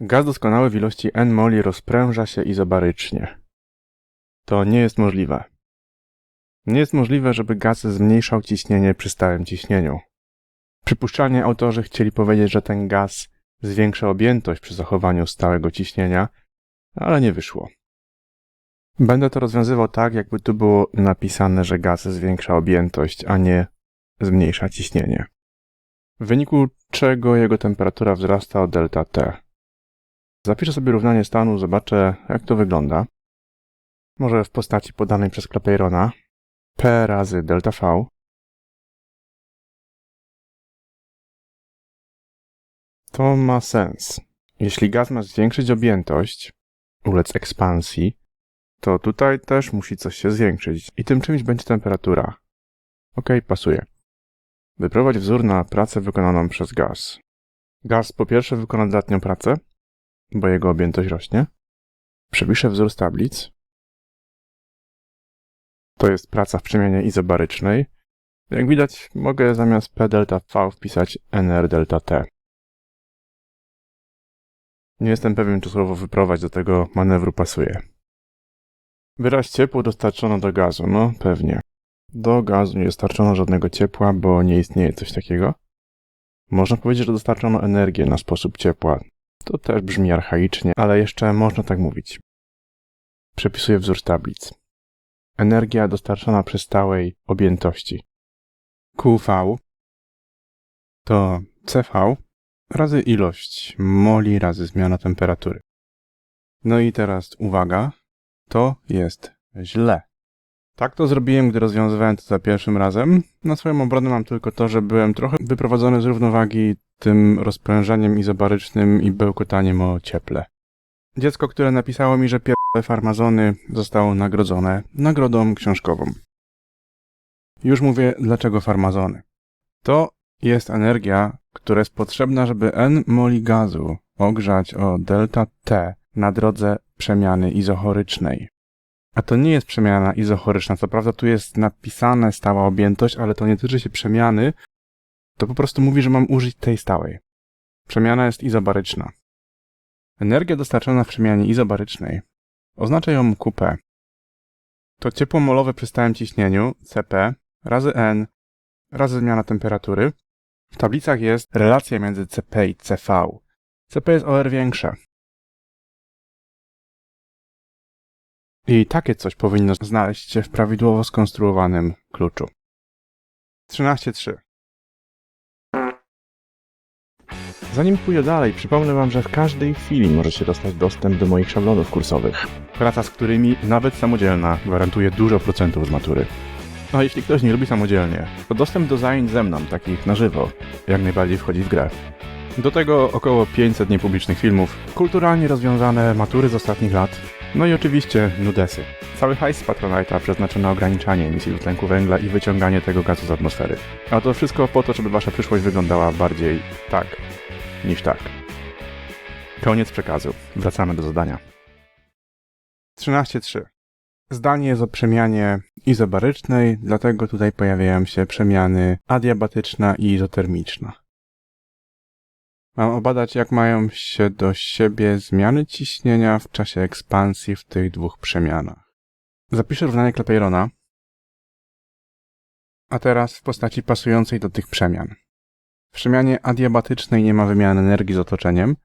Gaz doskonały w ilości N moli rozpręża się izobarycznie. To nie jest możliwe. Nie jest możliwe, żeby gaz zmniejszał ciśnienie przy stałym ciśnieniu. Przypuszczalnie autorzy chcieli powiedzieć, że ten gaz zwiększa objętość przy zachowaniu stałego ciśnienia, ale nie wyszło. Będę to rozwiązywał tak, jakby tu było napisane, że gaz zwiększa objętość, a nie zmniejsza ciśnienie. W wyniku czego jego temperatura wzrasta o delta T. Zapiszę sobie równanie stanu, zobaczę jak to wygląda. Może w postaci podanej przez Clapeyrona. P razy delta V. To ma sens. Jeśli gaz ma zwiększyć objętość, ulec ekspansji, to tutaj też musi coś się zwiększyć i tym czymś będzie temperatura. Ok, pasuje. Wyprowadź wzór na pracę wykonaną przez gaz. Gaz po pierwsze wykona dodatnią pracę, bo jego objętość rośnie. Przepiszę wzór z tablic. To jest praca w przemianie izobarycznej. Jak widać, mogę zamiast P delta V wpisać NR delta T. Nie jestem pewien, czy słowo wyprowadź do tego manewru pasuje. Wyraz ciepło dostarczono do gazu. No, pewnie. Do gazu nie dostarczono żadnego ciepła, bo nie istnieje coś takiego. Można powiedzieć, że dostarczono energię na sposób ciepła. To też brzmi archaicznie, ale jeszcze można tak mówić. Przepisuję wzór tablic. Energia dostarczona przy stałej objętości. QV to CV razy ilość moli razy zmiana temperatury. No i teraz uwaga, to jest źle. Tak to zrobiłem, gdy rozwiązywałem to za pierwszym razem. Na swoją obronę mam tylko to, że byłem trochę wyprowadzony z równowagi tym rozprężeniem izobarycznym i bełkotaniem o cieple. Dziecko, które napisało mi, że pierdolę farmazony, zostało nagrodzone nagrodą książkową. Już mówię, dlaczego farmazony. To jest energia, która jest potrzebna, żeby N moli gazu ogrzać o delta T na drodze przemiany izochorycznej. A to nie jest przemiana izochoryczna. Co prawda tu jest napisane stała objętość, ale to nie tyczy się przemiany. To po prostu mówi, że mam użyć tej stałej. Przemiana jest izobaryczna. Energia dostarczona w przemianie izobarycznej oznacza ją QP. To ciepło molowe przy stałym ciśnieniu CP razy N razy zmiana temperatury. W tablicach jest relacja między CP i CV. CP jest OR większe. I takie coś powinno znaleźć się w prawidłowo skonstruowanym kluczu. 13.3 Zanim pójdę dalej, przypomnę Wam, że w każdej chwili możecie dostać dostęp do moich szablonów kursowych. Praca z którymi, nawet samodzielna, gwarantuje dużo procentów z matury. A jeśli ktoś nie lubi samodzielnie, to dostęp do zajęć ze mną, takich na żywo, jak najbardziej wchodzi w grę. Do tego około 500 niepublicznych filmów, kulturalnie rozwiązane matury z ostatnich lat, no i oczywiście nudesy. Cały hajs z Patronite'a przeznaczony na ograniczanie emisji dwutlenku węgla i wyciąganie tego gazu z atmosfery. A to wszystko po to, żeby wasza przyszłość wyglądała bardziej tak niż tak. Koniec przekazu. Wracamy do zadania. 13.3. Zdanie jest o przemianie izobarycznej, dlatego tutaj pojawiają się przemiany adiabatyczna i izotermiczna. Mam obadać, jak mają się do siebie zmiany ciśnienia w czasie ekspansji w tych dwóch przemianach. Zapiszę równanie Clapeyrona, a teraz w postaci pasującej do tych przemian. W przemianie adiabatycznej nie ma wymiany energii z otoczeniem.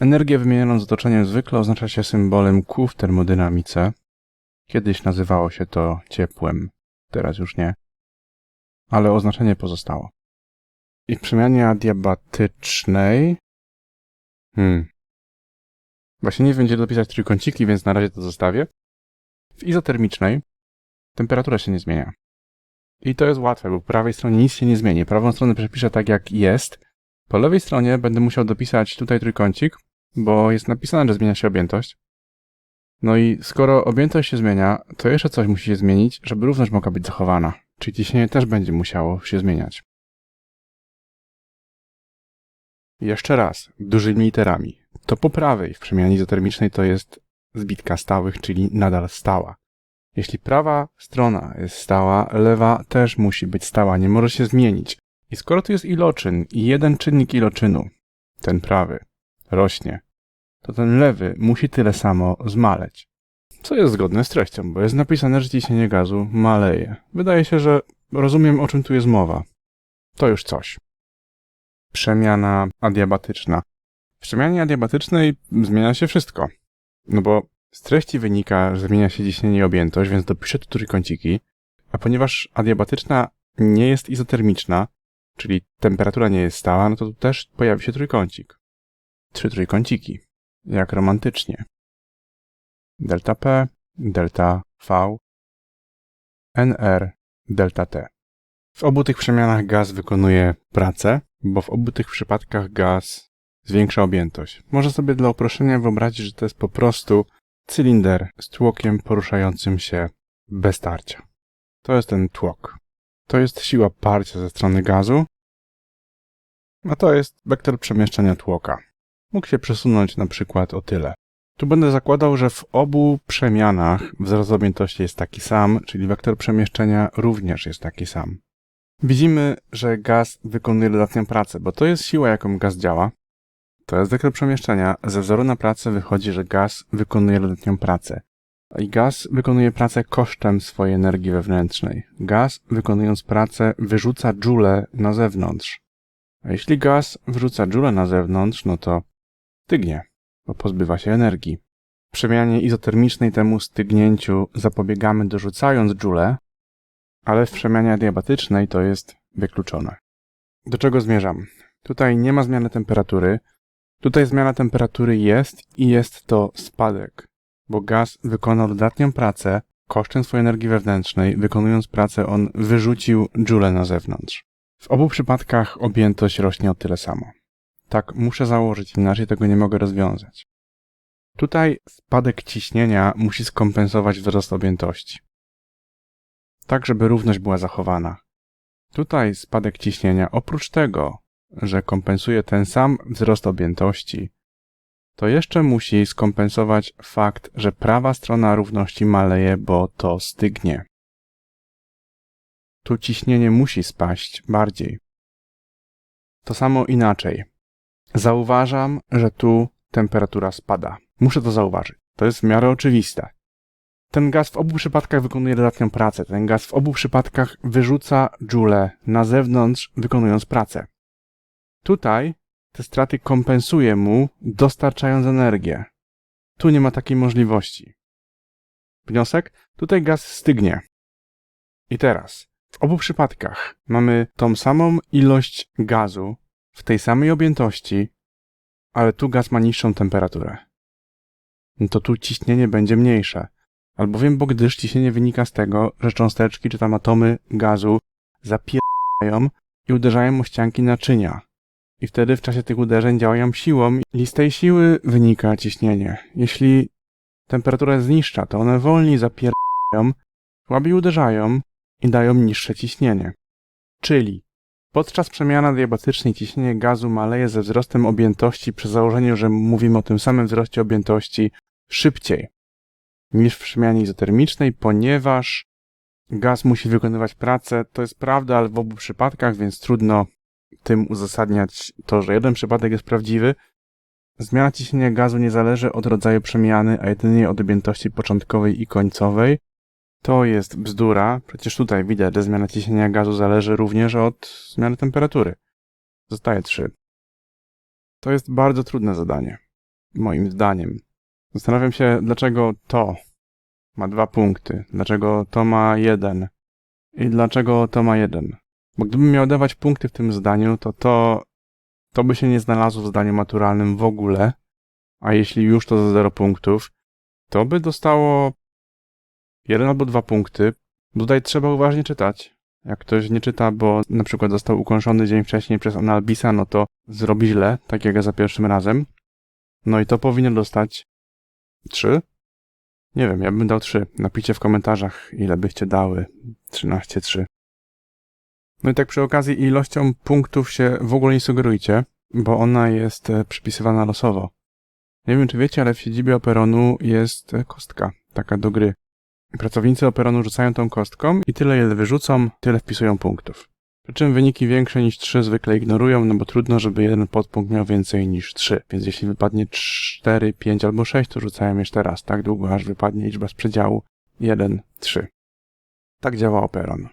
Energię wymienioną z otoczeniem zwykle oznacza się symbolem Q w termodynamice. Kiedyś nazywało się to ciepłem, teraz już nie. Ale oznaczenie pozostało. I przemianie adiabatycznej... Hmm. Właśnie nie gdzie dopisać trójkąciki, więc na razie to zostawię. W izotermicznej temperatura się nie zmienia. I to jest łatwe, bo po prawej stronie nic się nie zmieni. Prawą stronę przepiszę tak, jak jest. Po lewej stronie będę musiał dopisać tutaj trójkącik, bo jest napisane, że zmienia się objętość. No i skoro objętość się zmienia, to jeszcze coś musi się zmienić, żeby równość mogła być zachowana. Czyli ciśnienie też będzie musiało się zmieniać. Jeszcze raz, dużymi literami. To po prawej w przemianie izotermicznej to jest zbitka stałych, czyli nadal stała. Jeśli prawa strona jest stała, lewa też musi być stała, nie może się zmienić. I skoro tu jest iloczyn i jeden czynnik iloczynu, ten prawy, rośnie, to ten lewy musi tyle samo zmaleć. Co jest zgodne z treścią, bo jest napisane, że ciśnienie gazu maleje. Wydaje się, że rozumiem, o czym tu jest mowa. To już coś. Przemiana adiabatyczna. W przemianie adiabatycznej zmienia się wszystko. No bo z treści wynika, że zmienia się ciśnienie i objętość, więc dopiszę tu trójkąciki. A ponieważ adiabatyczna nie jest izotermiczna, czyli temperatura nie jest stała, no to tu też pojawi się trójkącik. Trzy trójkąciki. Jak romantycznie. Delta P, delta V, NR, delta T. W obu tych przemianach gaz wykonuje pracę, bo w obu tych przypadkach gaz zwiększa objętość. Można sobie dla uproszczenia wyobrazić, że to jest po prostu cylinder z tłokiem poruszającym się bez tarcia. To jest ten tłok. To jest siła parcia ze strony gazu, a to jest wektor przemieszczania tłoka. Mógł się przesunąć na przykład o tyle. Tu będę zakładał, że w obu przemianach wzrost objętości jest taki sam, czyli wektor przemieszczenia również jest taki sam. Widzimy, że gaz wykonuje dodatnią pracę, bo to jest siła, jaką gaz działa. To jest wektor przemieszczenia. Ze wzoru na pracę wychodzi, że gaz wykonuje dodatnią pracę. I gaz wykonuje pracę kosztem swojej energii wewnętrznej. Gaz, wykonując pracę, wyrzuca dżule na zewnątrz. A jeśli gaz wrzuca dżule na zewnątrz, no to stygnie, bo pozbywa się energii. Przemianie izotermicznej temu stygnięciu zapobiegamy dorzucając dżule, ale w przemianie adiabatycznej to jest wykluczone. Do czego zmierzam? Tutaj nie ma zmiany temperatury. Tutaj zmiana temperatury jest i jest to spadek, bo gaz wykonał dodatnią pracę kosztem swojej energii wewnętrznej. Wykonując pracę, on wyrzucił dżule na zewnątrz. W obu przypadkach objętość rośnie o tyle samo. Tak muszę założyć, inaczej tego nie mogę rozwiązać. Tutaj spadek ciśnienia musi skompensować wzrost objętości. Tak, żeby równość była zachowana. Tutaj spadek ciśnienia, oprócz tego, że kompensuje ten sam wzrost objętości, to jeszcze musi skompensować fakt, że prawa strona równości maleje, bo to stygnie. Tu ciśnienie musi spaść bardziej. To samo inaczej. Zauważam, że tu temperatura spada. Muszę to zauważyć. To jest w miarę oczywiste. Ten gaz w obu przypadkach wykonuje dodatnią pracę. Ten gaz w obu przypadkach wyrzuca dżule na zewnątrz, wykonując pracę. Tutaj te straty kompensuje mu, dostarczając energię. Tu nie ma takiej możliwości. Wniosek? Tutaj gaz stygnie. I teraz, w obu przypadkach mamy tą samą ilość gazu w tej samej objętości, ale tu gaz ma niższą temperaturę. No to tu ciśnienie będzie mniejsze. Albowiem, bo gdyż ciśnienie wynika z tego, że cząsteczki czy tam atomy gazu zapierają i uderzają o ścianki naczynia. I wtedy w czasie tych uderzeń działają siłą i z tej siły wynika ciśnienie. Jeśli temperatura jest niższa, to one wolniej zapierają, słabiej uderzają i dają niższe ciśnienie. Czyli podczas przemiany adiabatycznej ciśnienie gazu maleje ze wzrostem objętości przy założeniu, że mówimy o tym samym wzroście objętości szybciej niż w przemianie izotermicznej, ponieważ gaz musi wykonywać pracę. To jest prawda, ale w obu przypadkach, więc trudno tym uzasadniać to, że jeden przypadek jest prawdziwy. Zmiana ciśnienia gazu nie zależy od rodzaju przemiany, a jedynie od objętości początkowej i końcowej. To jest bzdura. Przecież tutaj widać, że zmiana ciśnienia gazu zależy również od zmiany temperatury. Zostaje 3. To jest bardzo trudne zadanie. Moim zdaniem. Zastanawiam się, dlaczego to ma dwa punkty, dlaczego to ma jeden i dlaczego to ma jeden. Bo gdybym miał dawać punkty w tym zdaniu, to to, to by się nie znalazło w zdaniu maturalnym w ogóle, a jeśli już to za 0 punktów, to by dostało jeden albo dwa punkty. Tutaj trzeba uważnie czytać. Jak ktoś nie czyta, bo na przykład został ukończony dzień wcześniej przez Analbisa, no to zrobi źle, tak jak ja za pierwszym razem. No i to powinien dostać trzy. Nie wiem, ja bym dał trzy. Napiszcie w komentarzach, ile byście dały. 13, 3. No i tak przy okazji ilością punktów się w ogóle nie sugerujcie, bo ona jest e, przypisywana losowo. Nie wiem, czy wiecie, ale w siedzibie Operonu jest e, kostka, taka do gry. Pracownicy Operonu rzucają tą kostką i tyle, ile wyrzucą, tyle wpisują punktów. Przy czym wyniki większe niż 3 zwykle ignorują, no bo trudno, żeby jeden podpunkt miał więcej niż 3. Więc jeśli wypadnie 4, 5 albo 6, to rzucają jeszcze raz, tak długo aż wypadnie liczba z przedziału 1, 3. Tak działa Operon.